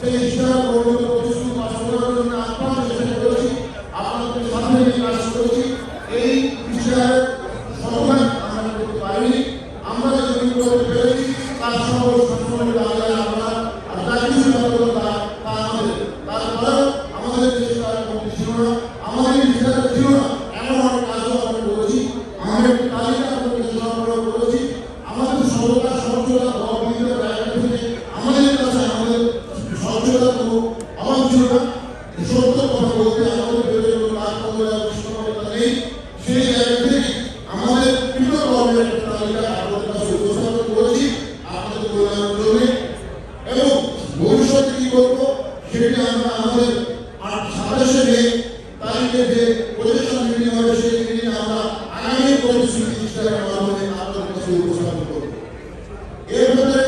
সেই ইসলাম প্রবর্তিত প্রতিশ্রুতি বাস্তবায়নের জন্য আপ্রাণ চেষ্টা এই বিষয়ের সমাধান আমরা করতে পারিনি আমরা যেগুলি আমরা আর তার আমাদের তারপরেও আমাদের দেশের কোনো ছিল না আমাদের বিচার ছিল না আমাদের সর্বদা সর্বদা অসুবিধা কোনো আমার ছিল না সত্য কথা বলতে আমাদের ভেবে কোনো রাজকমলা সমাবেতা নেই সেই জায়গা আমাদের পৃথক কর্মের তালিকা আপনাদের কাছে উপস্থাপন করেছি আপনাদের কল্যাণের জন্য এবং ভবিষ্যতে কি করব সেটি আমরা আমাদের সাদেশে নিয়ে তারিখে যে প্রতিষ্ঠান মিটিং হবে সেই মিটিংয়ে আমরা আগামী প্রতিশ্রুতি হিসাবে মাধ্যমে আপনাদের কাছে উপস্থাপন করব। এর ভেতরে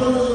Gracias.